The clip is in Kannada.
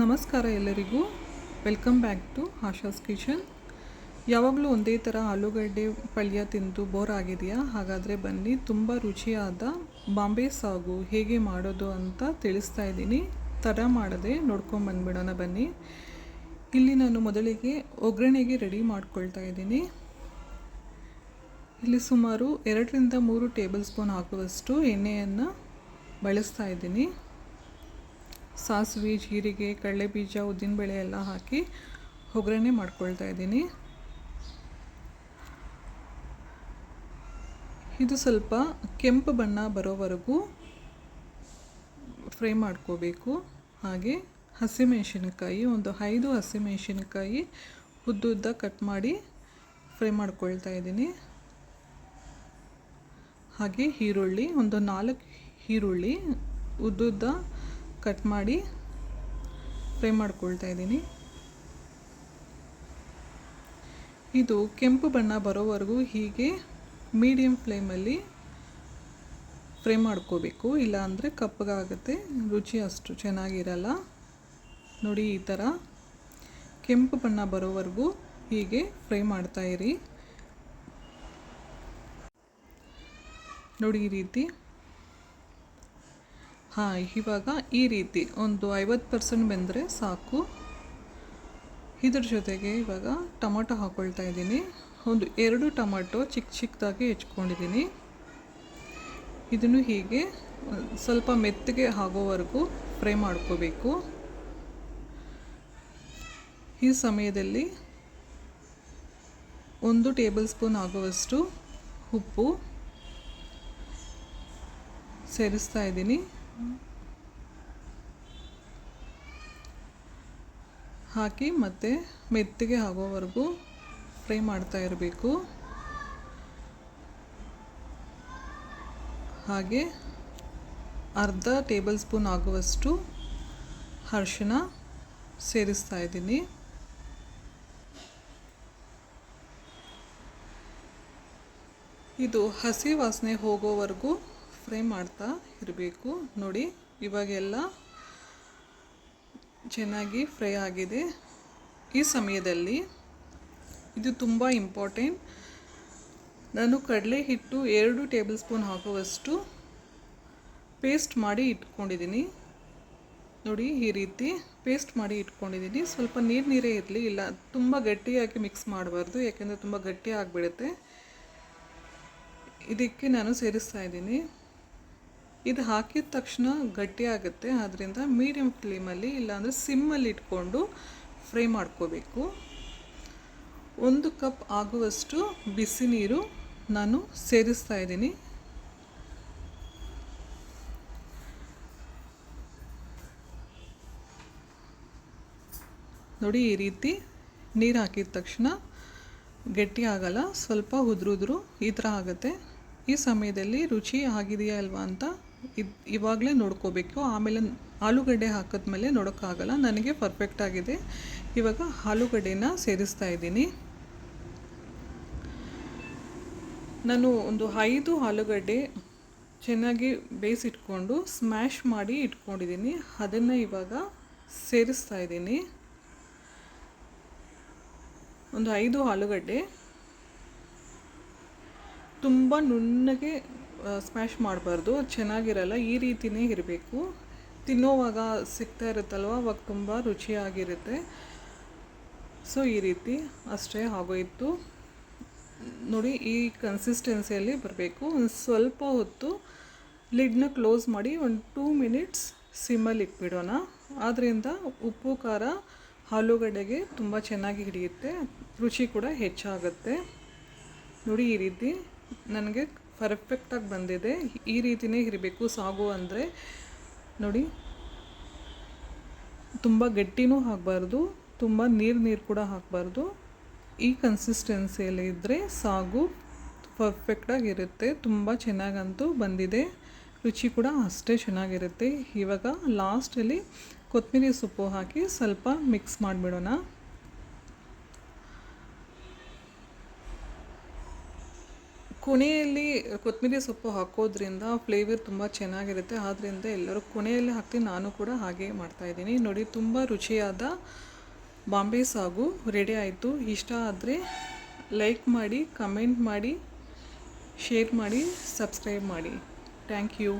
ನಮಸ್ಕಾರ ಎಲ್ಲರಿಗೂ. Welcome back to Asha's kitchen ಯಾವಾಗಲೂ ಒಂದೇ ಥರ ಆಲೂಗಡ್ಡೆ ಪಲ್ಯ ತಿಂದು ಬೋರ್ ಆಗಿದೆಯಾ? ಹಾಗಾದರೆ ಬನ್ನಿ, ತುಂಬ ರುಚಿಯಾದ ಬಾಂಬೆ ಸಾಗು ಹೇಗೆ ಮಾಡೋದು ಅಂತ ತಿಳಿಸ್ತಾ ಇದ್ದೀನಿ. ತಡ ಮಾಡದೆ ನೋಡ್ಕೊಂಡು ಬಂದ್ಬಿಡೋಣ ಬನ್ನಿ. ಇಲ್ಲಿ ನಾನು ಮೊದಲಿಗೆ ಒಗ್ಗರಣೆಗೆ ರೆಡಿ ಮಾಡ್ಕೊಳ್ತಾ ಇದ್ದೀನಿ. ಇಲ್ಲಿ ಸುಮಾರು ಎರಡರಿಂದ ಮೂರು ಟೇಬಲ್ ಸ್ಪೂನ್ ಹಾಕುವಷ್ಟು ಎಣ್ಣೆಯನ್ನು ಬಳಸ್ತಾ ಇದ್ದೀನಿ. ಸಾಸಿವೆ, ಜೀರಿಗೆ ಕಡಲೆಬೀಜ ಉದ್ದಿನಬೇಳೆ ಎಲ್ಲ ಹಾಕಿ ಒಗ್ಗರಣೆ ಮಾಡ್ಕೊಳ್ತಾ ಇದ್ದೀನಿ. ಇದು ಸ್ವಲ್ಪ ಕೆಂಪು ಬಣ್ಣ ಬರೋವರೆಗೂ ಫ್ರೈ ಮಾಡ್ಕೋಬೇಕು. ಹಾಗೆ ಹಸಿಮೆಣಸಿನಕಾಯಿ, ಒಂದು ಐದು ಹಸಿಮೆಣಸಿನಕಾಯಿ ಉದ್ದುದ್ದ ಕಟ್ ಮಾಡಿ ಫ್ರೈ ಮಾಡ್ಕೊಳ್ತಾ ಇದ್ದೀನಿ. ಹಾಗೆ ಈರುಳ್ಳಿ, ಒಂದು ನಾಲ್ಕು ಈರುಳ್ಳಿ ಉದ್ದುದ್ದ ಕಟ್ ಮಾಡಿ ಫ್ರೈ ಮಾಡ್ಕೊಳ್ತಾ ಇದ್ದೀನಿ. ಇದು ಕೆಂಪು ಬಣ್ಣ ಬರೋವರೆಗೂ ಹೀಗೆ ಮೀಡಿಯಮ್ ಫ್ಲೇಮಲ್ಲಿ ಫ್ರೈ ಮಾಡ್ಕೋಬೇಕು. ಇಲ್ಲ ಅಂದರೆ ಕಪ್ಪಗಾಗುತ್ತೆ ರುಚಿ ಅಷ್ಟು ಚೆನ್ನಾಗಿರಲ್ಲ. ನೋಡಿ ಈ ಥರ ಕೆಂಪು ಬಣ್ಣ ಬರೋವರೆಗೂ ಹೀಗೆ ಫ್ರೈ ಮಾಡ್ತಾಯಿರಿ ನೋಡಿ ಈ ರೀತಿ. ಹಾಂ, ಇವಾಗ ಈ ರೀತಿ ಒಂದು ಐವತ್ತು ಪರ್ಸೆಂಟ್ ಬೆಂದರೆ ಸಾಕು. ಇದ್ರ ಜೊತೆಗೆ ಇವಾಗ ಟೊಮೊಟೊ ಹಾಕ್ಕೊಳ್ತಾ ಇದ್ದೀನಿ. ಒಂದು ಎರಡು ಟೊಮೊಟೊ ಚಿಕ್ಕ ಚಿಕ್ಕದಾಗಿ ಹೆಚ್ಕೊಂಡಿದ್ದೀನಿ. ಇದನ್ನು ಹೀಗೆ ಸ್ವಲ್ಪ ಮೆತ್ತಗೆ ಆಗೋವರೆಗೂ ಫ್ರೈ ಮಾಡ್ಕೋಬೇಕು. ಈ ಸಮಯದಲ್ಲಿ ಒಂದು ಟೇಬಲ್ ಸ್ಪೂನ್ ಆಗುವಷ್ಟು ಉಪ್ಪು ಸೇರಿಸ್ತಾ ಇದ್ದೀನಿ. ಹಾಕಿ ಮತ್ತೆ ಮೆತ್ತಗೆ ಆಗೋವರೆಗೂ ಫ್ರೈ ಮಾಡ್ತಾ ಇರಬೇಕು. ಹಾಗೆ ಅರ್ಧ ಟೇಬಲ್ ಸ್ಪೂನ್ ಆಗುವಷ್ಟು ಅರಿಶಿನ ಸೇರಿಸ್ತಾ ಇದ್ದೀನಿ. ಇದು ಹಸಿ ವಾಸನೆ ಹೋಗೋವರೆಗೂ ಫ್ರೈ ಮಾಡ್ತಾ ಇರಬೇಕು. ನೋಡಿ, ಇವಾಗೆಲ್ಲ ಚೆನ್ನಾಗಿ ಫ್ರೈ ಆಗಿದೆ. ಈ ಸಮಯದಲ್ಲಿ ಇದು ತುಂಬ ಇಂಪಾರ್ಟೆಂಟ್. ನಾನು ಕಡಲೆ ಹಿಟ್ಟು ಎರಡು ಟೇಬಲ್ ಸ್ಪೂನ್ ಹಾಕುವಷ್ಟು ಪೇಸ್ಟ್ ಮಾಡಿ ಇಟ್ಕೊಂಡಿದ್ದೀನಿ. ನೋಡಿ, ಈ ರೀತಿ ಪೇಸ್ಟ್ ಮಾಡಿ ಇಟ್ಕೊಂಡಿದ್ದೀನಿ. ಸ್ವಲ್ಪ ನೀರು ನೀರೇ ಇರಲಿ, ಇಲ್ಲ ತುಂಬ ಗಟ್ಟಿಯಾಗಿ ಮಿಕ್ಸ್ ಮಾಡಬಾರ್ದು, ಯಾಕೆಂದರೆ ತುಂಬ ಗಟ್ಟಿ ಆಗಿಬಿಡುತ್ತೆ. ಇದಕ್ಕೆ ನಾನು ಸೇರಿಸ್ತಾ ಇದ್ದೀನಿ. ಇದು ಹಾಕಿದ ತಕ್ಷಣ ಗಟ್ಟಿಯಾಗುತ್ತೆ ಆದ್ದರಿಂದ ಮೀಡಿಯಮ್ ಫ್ಲೇಮಲ್ಲಿ ಇಲ್ಲಾಂದರೆ ಸಿಮ್ಮಲ್ಲಿ ಇಟ್ಕೊಂಡು ಫ್ರೈ ಮಾಡ್ಕೋಬೇಕು. ಒಂದು ಕಪ್ ಆಗುವಷ್ಟು ಬಿಸಿ ನೀರು ನಾನು ಸೇರಿಸ್ತಾ ಇದ್ದೀನಿ. ನೋಡಿ ಈ ರೀತಿ ನೀರು ಹಾಕಿದ ತಕ್ಷಣ ಗಟ್ಟಿ ಆಗಲ್ಲ, ಸ್ವಲ್ಪ ಉದುರುದ್ರು ಈ ಥರ ಆಗುತ್ತೆ. ಈ ಸಮಯದಲ್ಲಿ ರುಚಿ ಆಗಿದೆಯಾ ಅಲ್ವಾ ಅಂತ ಇದು ಇವಾಗಲೇ ನೋಡ್ಕೋಬೇಕು. ಆಮೇಲೆ ಆಲೂಗಡ್ಡೆ ಹಾಕಿದ್ಮೇಲೆ ನೋಡೋಕ್ಕಾಗಲ್ಲ. ನನಗೆ ಪರ್ಫೆಕ್ಟ್ ಆಗಿದೆ. ಇವಾಗ ಆಲೂಗಡ್ಡೆನ ಸೇರಿಸ್ತಾ ಇದ್ದೀನಿ. ನಾನು ಒಂದು ಐದು ಆಲೂಗಡ್ಡೆ ಚೆನ್ನಾಗಿ ಬೇಯಿಸಿಟ್ಕೊಂಡು ಸ್ಮ್ಯಾಶ್ ಮಾಡಿ ಇಟ್ಕೊಂಡಿದ್ದೀನಿ. ಅದನ್ನು ಇವಾಗ ಸೇರಿಸ್ತಾ ಇದ್ದೀನಿ. ಒಂದು ಐದು ಆಲೂಗಡ್ಡೆ. ತುಂಬ ನುಣ್ಣಗೆ ಸ್ಮ್ಯಾಶ್ ಮಾಡಬಾರ್ದು. ಚೆನ್ನಾಗಿರಲ್ಲ, ಈ ರೀತಿಯೇ ಇರಬೇಕು. ತಿನ್ನೋವಾಗ ಸಿಗ್ತಾ ಇರುತ್ತಲ್ವ? ಅವಾಗ ತುಂಬ ರುಚಿಯಾಗಿರುತ್ತೆ. ಸೊ ಈ ರೀತಿ ಅಷ್ಟೇ ಆಗೋಯಿತು. ನೋಡಿ, ಈ ಕನ್ಸಿಸ್ಟೆನ್ಸಿಯಲ್ಲಿ ಬರಬೇಕು. ಒಂದು ಸ್ವಲ್ಪ ಹೊತ್ತು ಲಿಡ್ನ ಕ್ಲೋಸ್ ಮಾಡಿ ಒಂದು ಟೂ ಮಿನಿಟ್ಸ್ ಸಿಮ್ಮಲ್ಲಿ ಇಟ್ಬಿಡೋಣ. ಆದ್ದರಿಂದ ಉಪ್ಪು, ಖಾರ, ಆಲೂಗಡ್ಡೆಗೆ ತುಂಬ ಚೆನ್ನಾಗಿ ಹಿಡಿಯುತ್ತೆ. ರುಚಿ ಕೂಡ ಹೆಚ್ಚಾಗುತ್ತೆ. ನೋಡಿ, ಈ ರೀತಿ. ನನಗೆ ಪರ್ಫೆಕ್ಟಾಗಿ ಬಂದಿದೆ. ಈ ರೀತಿಯೇ ಇರಬೇಕು. ಸಾಗು ಅಂದರೆ ನೋಡಿ, ತುಂಬ ಗಟ್ಟಿನೂ ಹಾಕಬಾರ್ದು ತುಂಬ ನೀರು ನೀರು ಕೂಡ ಹಾಕಬಾರ್ದು ಈ ಕನ್ಸಿಸ್ಟೆನ್ಸಿಯಲ್ಲಿ ಇದ್ದರೆ ಸಾಗು ಪರ್ಫೆಕ್ಟಾಗಿರುತ್ತೆ ತುಂಬ ಚೆನ್ನಾಗಂತೂ ಬಂದಿದೆ. ರುಚಿ ಕೂಡ ಅಷ್ಟೇ ಚೆನ್ನಾಗಿರುತ್ತೆ. ಇವಾಗ ಲಾಸ್ಟಲ್ಲಿ ಕೊತ್ತಂಬರಿ ಸೊಪ್ಪು ಹಾಕಿ ಸ್ವಲ್ಪ ಮಿಕ್ಸ್ ಮಾಡಿಬಿಡೋಣ. ಕೊನೆಯಲ್ಲಿ ಕೊತ್ತಂಬರಿ ಸೊಪ್ಪು ಹಾಕೋದ್ರಿಂದ ಫ್ಲೇವರ್ ತುಂಬ ಚೆನ್ನಾಗಿರುತ್ತೆ. ಆದ್ದರಿಂದ ಎಲ್ಲರೂ ಕೊನೆಯಲ್ಲಿ ಹಾಕ್ತೀನಿ. ನಾನು ಕೂಡ ಹಾಗೆ ಮಾಡ್ತಾಯಿದ್ದೀನಿ ನೋಡಿ, ತುಂಬ ರುಚಿಯಾದ ಬಾಂಬೆ ಸಾಗು ರೆಡಿ ಆಯಿತು. ಇಷ್ಟ ಆದರೆ ಲೈಕ್ ಮಾಡಿ ಕಮೆಂಟ್ ಮಾಡಿ ಶೇರ್ ಮಾಡಿ ಸಬ್ಸ್ಕ್ರೈಬ್ ಮಾಡಿ. Thank you